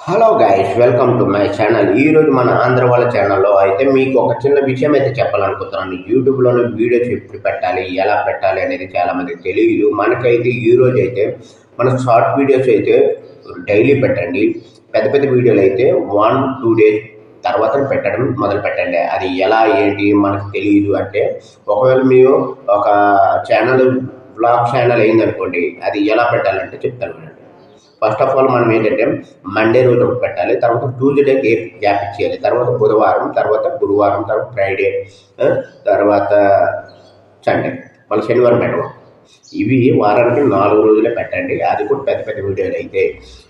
Hello guys welcome to my channel ఈ రోజు మన ఆంధ్ర వాళ్ళ ఛానల్లో అయితే మీకు ఒక చిన్న విషయం అయితే చెప్పాలనుకుంటున్నాను. యూట్యూబ్లోనే వీడియోస్ ఎప్పుడు పెట్టాలి ఎలా పెట్టాలి అనేది చాలామంది తెలియదు మనకైతే ఈ అయితే మన షార్ట్ వీడియోస్ అయితే డైలీ పెట్టండి. పెద్ద పెద్ద వీడియోలు అయితే వన్ టూ డేస్ తర్వాత పెట్టడం మొదలు పెట్టండి. అది ఎలా ఏంటి మనకు తెలియదు అంటే ఒకవేళ మీరు ఒక ఛానల్ బ్లాగ్ ఛానల్ అయిందనుకోండి అది ఎలా పెట్టాలంటే చెప్తాను. ఫస్ట్ ఆఫ్ ఆల్ మనం ఏంటంటే మండే రోజు ఒకటి పెట్టాలి తర్వాత ట్యూస్డే గ్యాప్ గ్యాప్ ఇచ్చేయాలి తర్వాత బుధవారం తర్వాత గురువారం తర్వాత ఫ్రైడే తర్వాత సండే మళ్ళీ శనివారం పెట్టడం ఇవి వారానికి నాలుగు రోజులే పెట్టండి అది కూడా పెద్ద పెద్ద వీడియోలు అయితే.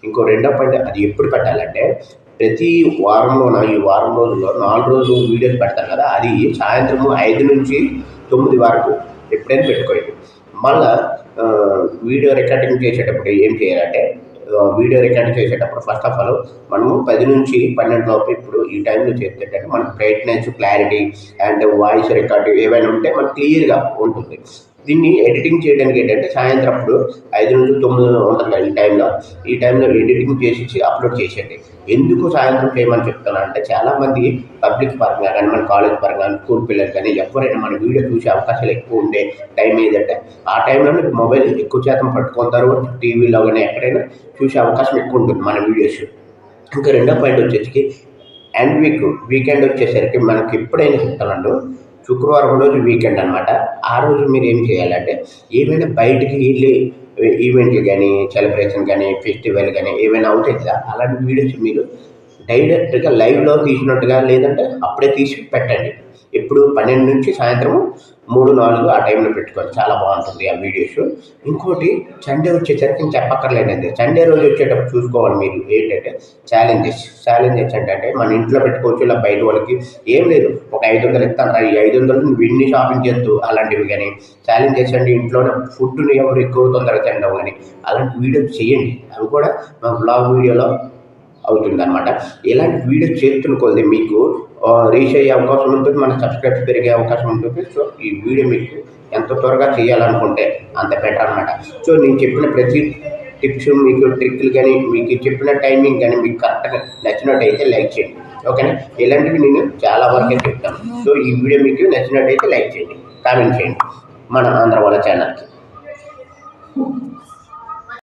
ఇంకో రెండో పాయింట్ అది ఎప్పుడు పెట్టాలంటే ప్రతి వారంలోన ఈ వారం రోజుల్లో నాలుగు రోజులు వీడియోలు పెడతారు కదా అది సాయంత్రం ఐదు నుంచి తొమ్మిది వరకు ఎప్పుడైనా పెట్టుకోండి. మళ్ళా వీడియో రికార్డింగ్ చేసేటప్పుడు ఏం చేయాలంటే వీడియో రికార్డ్ చేసేటప్పుడు ఫస్ట్ ఆఫ్ ఆల్ మనము పది నుంచి పన్నెండు లోపు ఇప్పుడు ఈ టైంలో చేసేటట్టు మనకు brightness clarity and voice record ఏవైనా ఉంటే మనకు క్లియర్గా ఉంటుంది. దీన్ని ఎడిటింగ్ చేయడానికి ఏంటంటే సాయంత్రం అప్పుడు ఐదు నుంచి తొమ్మిది ఉంటుంది ఈ టైంలో ఈ టైంలో ఎడిటింగ్ చేసి అప్లోడ్ చేసేయండి. ఎందుకు సాయంత్రం చేయమని చెప్తాను అంటే చాలామంది పబ్లిక్ పరంగా కానీ మన కాలేజ్ పరంగా కానీ స్కూల్ పిల్లలు కానీ ఎవరైనా మన వీడియో చూసే అవకాశాలు ఎక్కువ ఉండే టైం ఏదంటే ఆ టైంలో మొబైల్ ఎక్కువ శాతం పట్టుకుంటారు టీవీలో కానీ ఎక్కడైనా చూసే అవకాశం ఎక్కువ ఉంటుంది మన వీడియోస్ ఇంకా రెండో పాయింట్ వచ్చేసి అండ్ వీక్ వీకెండ్ వచ్చేసరికి మనకి ఎప్పుడైనా చెప్తానండు శుక్రవారం రోజు వీకెండ్ అనమాట ఆ రోజు మీరు ఏం చేయాలంటే ఏమైనా బయటికి వెళ్ళి ఈవెంట్లు కానీ సెలబ్రేషన్ కానీ ఫెస్టివల్ కానీ ఏమైనా అవుతాయి కదా అలాంటి వీడియోస్ మీరు డైరెక్ట్గా లైవ్లో తీసినట్టుగా లేదంటే అప్పుడే తీసి పెట్టండి. ఇప్పుడు పన్నెండు నుంచి సాయంత్రము మూడు నాలుగు ఆ టైంలో పెట్టుకోండి చాలా బాగుంటుంది ఆ వీడియోస్ ఇంకోటి సండే వచ్చేసరికి నేను చెప్పక్కర్లేదండి. సండే రోజు వచ్చేటప్పుడు చూసుకోవాలి మీరు ఏంటంటే ఛాలెంజెస్ ఛాలెంజెస్ అంటే మన ఇంట్లో పెట్టుకోవచ్చు ఇలా బయట వాళ్ళకి ఏం లేదు. ఒక ఐదు వందలు ఇస్తాను ఈ ఐదు వందలు విన్ని షాపింగ్ చేద్దు అలాంటివి కానీ. ఛాలెంజెస్ అండి ఇంట్లోనే ఫుడ్ని ఎవరు ఎక్కువ తొందరగా తినడం కానీ అలాంటి వీడియోస్ చేయండి. అవి కూడా మా బ్లాగ్ వీడియోలో అవుతుంది అనమాట ఇలాంటి వీడియో చేస్తున్న కొద్ది మీకు రీచ్ అయ్యే అవకాశం ఉంటుంది మన సబ్స్క్రైబ్స్ పెరిగే అవకాశం ఉంటుంది. సో ఈ వీడియో మీకు ఎంత త్వరగా చేయాలనుకుంటే అంత బెటర్ అనమాట సో నేను చెప్పిన ప్రతి టిప్స్ మీకు ట్రిక్లు కానీ మీకు చెప్పిన టైమింగ్ కానీ మీకు కరెక్ట్గా నచ్చినట్టయితే లైక్ చేయండి. ఓకేనా? ఇలాంటివి నేను చాలా వరకే చెప్తాను. సో ఈ వీడియో మీకు నచ్చినట్టయితే లైక్ చేయండి కామెంట్ చేయండి మన ఆంధ్ర వాళ్ళ ఛానల్కి.